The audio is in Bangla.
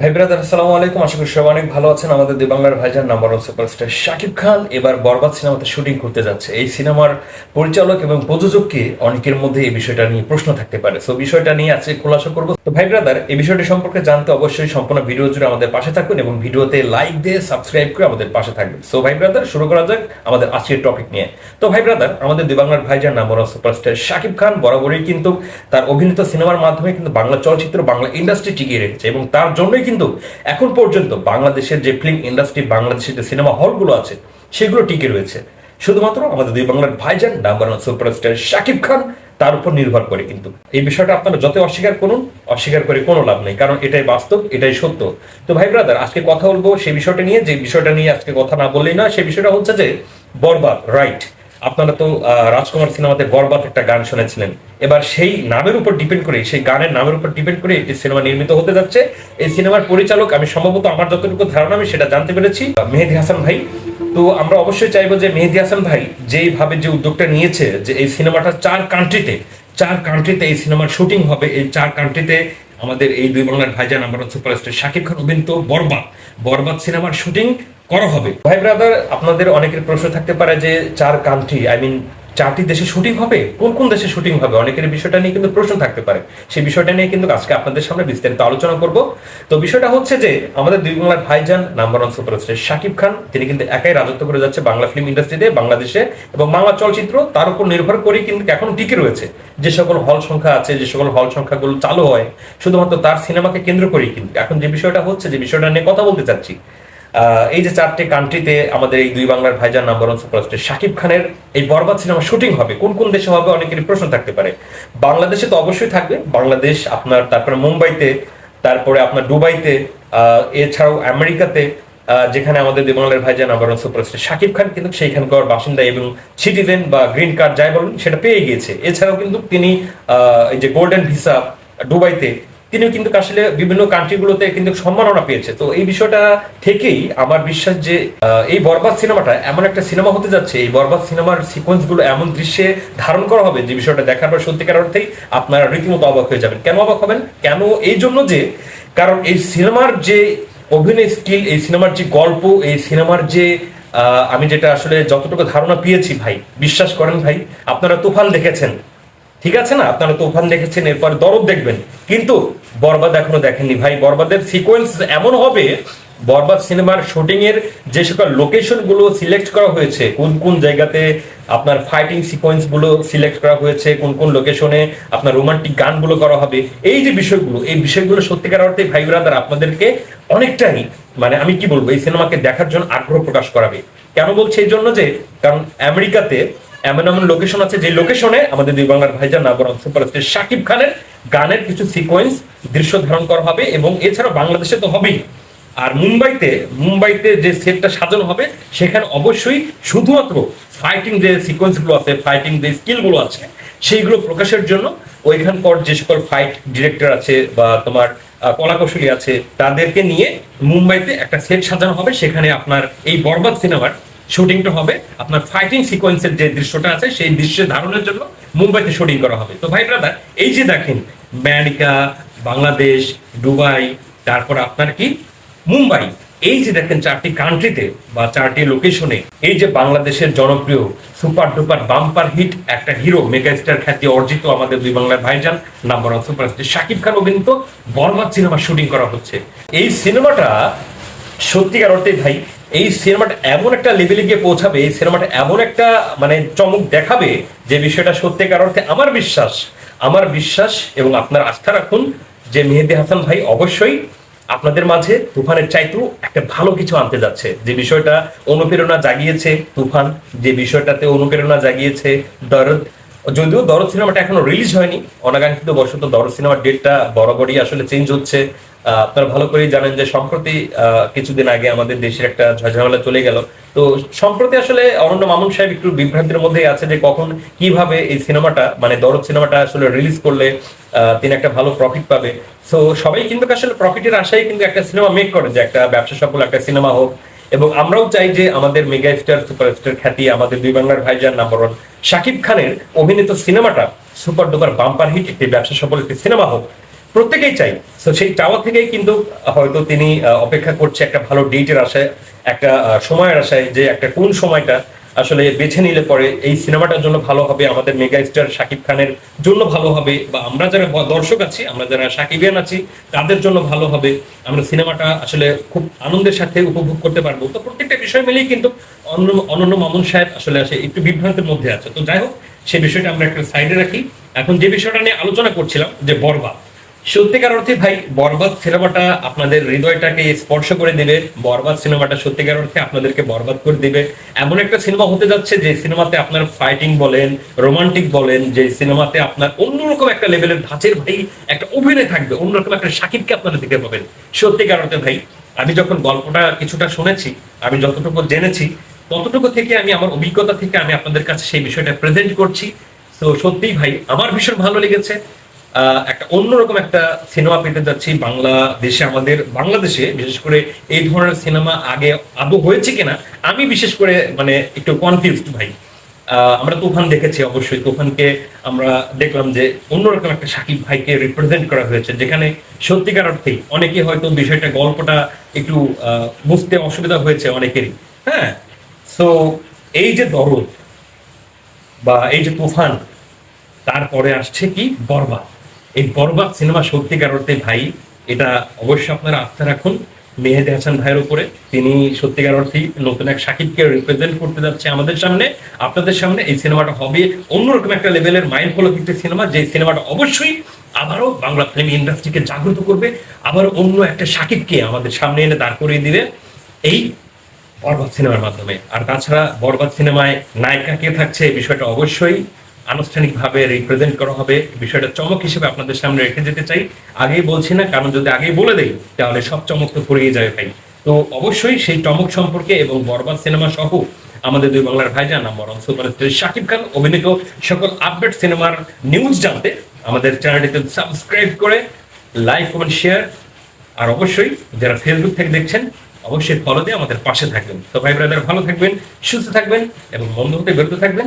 ভাই ব্রাদার, আসসালামু আলাইকুম। আশা করি সবাই অনেক ভালো আছেন। আমাদের দুই বাংলার ভাইজান number one superstar Shakib Khan এবার বরবাদ সিনেমাতে শুটিং করতে যাচ্ছে। এই সিনেমার পরিচালক এবং প্রযোজককে অনেকের মধ্যে এই বিষয়টা নিয়ে প্রশ্ন থাকতে পারে। সো বিষয়টা নিয়ে আজকে খোলাসা করব। তো ভাই ব্রাদার, এই বিষয়টি সম্পর্কে জানতে অবশ্যই সম্পূর্ণ ভিডিও জুড়ে আমাদের পাশে থাকুন এবং ভিডিওতে লাইক দিয়ে সাবস্ক্রাইব করে আমাদের পাশে থাকবেন। সো ভাই ব্রাদার, শুরু করা যাক আমাদের আজকের টপিক নিয়ে। তো ভাই ব্রাদার, আমাদের দুই বাংলার ভাইজান number one superstar Shakib Khan বরাবরই কিন্তু তার অভিনীত সিনেমার মাধ্যমে কিন্তু বাংলা চলচ্চিত্র, বাংলা ইন্ডাস্ট্রি টিকিয়ে রেখেছে এবং তার জন্যই কিন্তু এখন পর্যন্ত বাংলাদেশের যে ফিল্ম ইন্ডাস্ট্রি বাংলাদেশের যে সিনেমা হলগুলো আছে, সেগুলো টিকে রয়েছে। শুধুমাত্র আমাদের দুই বাংলার ভাইজান number one superstar Shakib Khan, তার উপর নির্ভর করে কিন্তু। এই বিষয়টা আপনারা যত অস্বীকার করুন, অস্বীকার করে কোনো লাভ নেই, কারণ এটাই বাস্তব, এটাই সত্য। তো ভাই ব্রাদার আজকে কথা বলব সেই বিষয়টা নিয়ে, যে বিষয়টা নিয়ে আজকে কথা না বললেই না সেই বিষয়টা হচ্ছে যে বরবাদ রাইট আপনারা তো রাজকুমার সিনেমাতে বরবাদ একটা গান শুনেছিলেন। এবার সেই নামের উপর ডিপেন্ড করে, সেই গানের নামের উপর ডিপেন্ড করে একটি সিনেমা নির্মিত হতে যাচ্ছে। এই সিনেমার পরিচালক আমি সম্ভবত আমার যতটুকু ধারণা, আমি সেটা জানতে পেরেছি মেহেদি হাসান ভাই। তো আমরা অবশ্যই চাইব যে মেহেদি হাসান ভাই যেইভাবে যে উদ্যোগটা নিয়েছে, যে এই সিনেমাটা চার কান্ট্রিতে চার কান্ট্রিতে এই সিনেমার শুটিং হবে, এই চার কান্ট্রিতে আমাদের এই দুই বাংলার ভাইজান, আমরা সুপারস্টার শাকিব খান, অভিনীত বরবাদ। বরবাদ সিনেমার শুটিং করা হবে। ভাই ব্রাদার, আপনাদের অনেকের প্রশ্ন থাকতে পারে যে চার কান্ট্রি আই মিন চারটি দেশে শুটিং হবে? কোন কোন দেশে শুটিং হবে? অনেকের বিষয়টা নিয়ে কিন্তু প্রশ্ন থাকতে পারে। সেই বিষয়টা নিয়ে কিন্তু আজকে আপনাদের সামনে বিস্তারিত আলোচনা করব। তো বিষয়টা হচ্ছে যে, আমাদের দুই বাংলার ভাইজান number one superstar Shakib Khan, তিনি কিন্তু একাই রাজত্ব করে যাচ্ছে বাংলা ফিল্ম ইন্ডাস্ট্রিতে বাংলাদেশে এবং বাংলা চলচ্চিত্র। তার উপর নির্ভর করে কিন্তু এখন টিকে রয়েছে। যে সকল হল সংখ্যা আছে, যে সকল হল সংখ্যাগুলো চালু হয়, শুধুমাত্র তার সিনেমাকে কেন্দ্র করেই কিন্তু। এখন যে বিষয়টা হচ্ছে, যে বিষয়টা নিয়ে কথা বলতে চাচ্ছি এই যে চারটে কান্ট্রিতে আমাদের এই দুই বাংলার ভাইজান নাম্বার ওয়ান সুপারস্টার শাকিব খানের এই বরবাদ সিনেমা শুটিং হবে। কোন কোন দেশে হবে অনেকেরই প্রশ্ন থাকতে পারে। বাংলাদেশে তো অবশ্যই থাকবে। বাংলাদেশ, আপনার তারপরে মুম্বাইতে, তারপরে আপনার দুবাইতে এছাড়াও আমেরিকাতে যেখানে আমাদের দুই বাংলার ভাইজান number one superstar Shakib Khan, কিন্তু সেইখানকার বাসিন্দা এবং সিটিজেন বা গ্রিন কার্ড যাই বলুন, সেটা পেয়ে গিয়েছে। এছাড়াও কিন্তু তিনি এই যে গোল্ডেন ভিসা দুবাইতে তিনি কিন্তু আসলে বিভিন্ন কান্ট্রিগুলোতে কিন্তু সম্মাননা পেয়েছে। তো এই বিষয়টা থেকেই আমার বিশ্বাস যে এই বরবাদ সিনেমাটা এমন একটা সিনেমা হতে যাচ্ছে, এই বরবাদ সিনেমার সিকোয়েন্সগুলো এমন দৃশ্যে ধারণ করা হবে যে বিষয়টা দেখার পর সত্যিকার অর্থেই আপনারা রীতিমতো অবাক হয়ে যাবেন। কেন অবাক হবেন? কেন? এই জন্য যে, কারণ এই সিনেমার যে অভিনয় স্কিল এই সিনেমার যে গল্প, এই সিনেমার যে আমি যেটা আসলে যতটুকু ধারণা পেয়েছি ভাই, বিশ্বাস করেন ভাই, আপনারা তুফান দেখেছেন। ঠিক আছে না? আপনারা তুফান দেখেছেন, এরপর দরদ দেখবেন। কিন্তু বরবাদ এখনও দেখেননি ভাই। বরবাদের সিকোয়েন্স এমন হবে, বরবাদ সিনেমার শুটিং এর যে সকল লোকেশনগুলো সিলেক্ট করা হয়েছে, কোন কোন জায়গাতে আপনার ফাইটিং সিকোয়েন্সগুলো সিলেক্ট করা হয়েছে, কোন কোন লোকেশনে আপনার রোমান্টিক গানগুলো করা হবে, এই যে বিষয়গুলো, এই বিষয়গুলো সত্যিকার অর্থে ভাই ব্রাদার, আপনাদেরকে অনেকটাই মানে আমি কি বলব, এই সিনেমাকে দেখার জন্য আগ্রহ প্রকাশ করাবে। কেন বলছি এই জন্য যে, কারণ আমেরিকাতে এমন এমন লোকেশন আছে যে লোকেশনে আমাদের দুই বাংলার ভাইজান নাবরণ সুপারস্টার শাকিব খানের গানের কিছু সিকোয়েন্স দৃশ্য ধারণ করা হবে এবং এছাড়া বাংলাদেশে তো হবেই। আর মুম্বাইতে মুম্বাইতে যে সেটটা সাজানো হবে, সেখানে অবশ্যই শুধুমাত্র ফাইটিং যে সিকোয়েন্সগুলো আছে ফাইটিং যে স্কিলগুলো আছে, সেইগুলো প্রকাশের জন্য ওইখানকার যে সকল ফাইট ডিরেক্টর আছে বা তোমার কলাকৌশলী আছে, তাদেরকে নিয়ে মুম্বাইতে একটা সেট সাজানো হবে। সেখানে আপনার এই বরবাদ সিনেমার শুটিংটা হবে। আপনার ফাইটিং সিকোয়েন্সের যে দৃশ্যটা আছে, সেই দৃশ্যের ধারণের জন্য মুম্বাইতে শুটিং করা হবে। তো ভাই ব্রাদার এই যে দেখেন, আমেরিকা, বাংলাদেশ, দুবাই, তারপর আপনার কি? মুম্বাই। এই যে দেখেন চারটি কান্ট্রিতে বা চারটি লোকেশনে এই যে বাংলাদেশের জনপ্রিয় সুপার ডুপার বাম্পার হিট একটা হিরো মেগাস্টার খ্যাতি অর্জিত আমাদের দুই বাংলার ভাইজান number one superstar Shakib Khan অভিনীত বরবাদ সিনেমা শুটিং করা হচ্ছে। এই সিনেমাটা সত্যিকার অর্থে ভাই, এই সিনেমাটা এমন একটা লেভেলে গিয়ে পৌঁছাবে, এই সিনেমাটা এমন একটা মানে চমক দেখাবে যে বিষয়টা সত্যিকার অর্থে আমার বিশ্বাস আমার বিশ্বাস এবং আপনার আস্থা রাখুন যে মেহেদি হাসান ভাই অবশ্যই আপনাদের মাঝে তুফানের চাইতেও একটা ভালো কিছু আনতে যাচ্ছে। যে বিষয়টা অনুপ্রেরণা জাগিয়েছে তুফান, যে বিষয়টাতে অনুপ্রেরণা জাগিয়েছে দরদ যদিও দরদ সিনেমাটা এখনও রিলিজ হয়নি, অনাকাঙ্ক্ষিত বশত দরদ সিনেমার ডেটটা বরাবরই আসলে চেঞ্জ হচ্ছে। আপনারা ভালো করেই জানেন যে সম্প্রতি কিছুদিন আগে আমাদের দেশের একটা ঝামেলা চলে গেল। তো সম্প্রতি আসলে অরণ্য মামুন সাহেব একটু বিভ্রান্তির মধ্যে আছে যে কখন কীভাবে এই সিনেমাটা মানে দরদ সিনেমাটা আসলে রিলিজ করলে তিনি একটা ভালো প্রফিট পাবে। তো সবাই কিন্তু আসলে প্রফিটের আশায় কিন্তু একটা সিনেমা মেক করে, যে একটা ব্যবসা সফল একটা সিনেমা হোক এবং আমরাও চাই যে আমাদের মেগা স্টার সুপারস্টার খ্যাতি, আমাদের দুই বাংলার ভাইজান নাম্বার ওয়ান শাকিব খানের অভিনীত সিনেমাটা সুপার ডুপার বাম্পার হিট, একটি ব্যবসা সফল একটি সিনেমা হোক। প্রত্যেকেই চাই। তো সেই চাওয়া থেকেই কিন্তু হয়তো তিনি অপেক্ষা করছে একটা ভালো ডেটের আশায়, একটা সময়ের আশায় যে একটা কোন সময়টা আসলে বেছে নিলে পরে এই সিনেমাটার জন্য ভালো হবে, আমাদের মেগা স্টার শাকিব খানের জন্য ভালো হবে, বা আমরা যারা দর্শক আছি, আমরা যারা শাকিবিয়ান আছি, তাদের জন্য ভালো হবে। আমরা সিনেমাটা আসলে খুব আনন্দের সাথে উপভোগ করতে পারব। তো প্রত্যেকটা বিষয় মিলেই কিন্তু অনন্য মামুন সাহেব আসলে আসে, একটু বিভ্রান্তের মধ্যে আছে। তো যাই হোক সেই বিষয়টা আমরা একটা সাইডে রাখি। এখন যে বিষয়টা নিয়ে আলোচনা করছিলাম, যে বরবাদ সত্যিকার অর্থে ভাই, বরবাদ সিনেমাটা আপনাদের হৃদয়টাকে স্পর্শ করে দিবে। বরবাদ সিনেমাটা সত্যিকার অর্থে আপনাদেরকে বরবাদ করে দিবে। এমন একটা সিনেমা হতে যাচ্ছে যে সিনেমাতে আপনার ফাইটিং বলেন রোমান্টিক বলেন, যে সিনেমাতে আপনার অন্যরকম একটা লেভেলের ধাঁচের ভাই, একটা অভিনয় থাকবে, অন্যরকম একটা সাকিবকে আপনারা দেখতে পাবেন। সত্যিকার অর্থে ভাই, আমি যখন গল্পটা কিছুটা শুনেছি, আমি যতটুকু জেনেছি, ততটুকু থেকে আমি, আমার অভিজ্ঞতা থেকে আমি আপনাদের কাছে সেই বিষয়টা প্রেজেন্ট করছি। তো সত্যিই ভাই, আমার ভীষণ ভালো লেগেছে। একটা অন্যরকম একটা সিনেমা পেতে যাচ্ছি বাংলাদেশে, আমাদের বাংলাদেশে। বিশেষ করে এই ধরনের সিনেমা আগে আদৌ হয়েছে কিনা, আমি বিশেষ করে মানে একটু কনফিউজড ভাই। আমরা তুফান দেখেছি, অবশ্যই তুফানকে আমরা দেখলাম যে অন্যরকম একটা সাকিব ভাইকে রিপ্রেজেন্ট করা হয়েছে, যেখানে সত্যিকার অর্থেই অনেকে হয়তো বিষয়টা, গল্পটা একটু বুঝতে অসুবিধা হয়েছে অনেকেরই হ্যাঁ? সো এই যে দরদ বা এই যে তুফান, তারপরে আসছে কি? বরবাদ। এই বরবাদ সিনেমা সত্যিকার অর্থে ভাই, এটা অবশ্যই আপনারা আস্থা রাখুন। মেহেদি হাসান ভাইয়ের উপরে তিনি সত্যিকার অর্থেই নতুন এক সাকিবকে রিপ্রেজেন্ট করতে যাচ্ছে আমাদের সামনে। আপনাদের সামনে এই সিনেমাটা হবে অন্যরকম একটা লেভেলের মাইন্ড ফলো একটি সিনেমা যে সিনেমাটা অবশ্যই আবারও বাংলা ফিল্ম ইন্ডাস্ট্রিকে জাগ্রত করবে আবার অন্য একটা সাকিবকে আমাদের সামনে এনে দাঁড় করিয়ে দিবে এই বরবাদ সিনেমার মাধ্যমে। আর তাছাড়া বরবাদ সিনেমায় নায়িকা কে থাকছে, এই বিষয়টা অবশ্যই আনুষ্ঠানিকভাবে রিপ্রেজেন্ট করা হবে। বিষয়টা চমক হিসেবে আপনাদের সামনে রেখে যেতে চাই। আগেই বলছি না, কারণ যদি আগেই বলে দেই, তাহলে সব চমক তো ফুরিয়ে যাবে ভাই। তো অবশ্যই সেই চমক সম্পর্কে এবং বরবাদ সিনেমা সহ আমাদের দুই বাংলার ভাইজান, আমার সুপারস্টার শাকিব খান, অভিনীত সকল আপডেট সিনেমার নিউজ জানতে আমাদের চ্যানেলটিতে সাবস্ক্রাইব করে লাইক কমেন্ট শেয়ার আর অবশ্যই যারা ফেসবুক থেকে দেখছেন, অবশ্যই ফলো দিয়ে আমাদের পাশে থাকবেন। তো ভাই ব্রাদার ভালো থাকবেন, সুস্থ থাকবেন এবং বন্ধ হতে বিরত থাকবেন।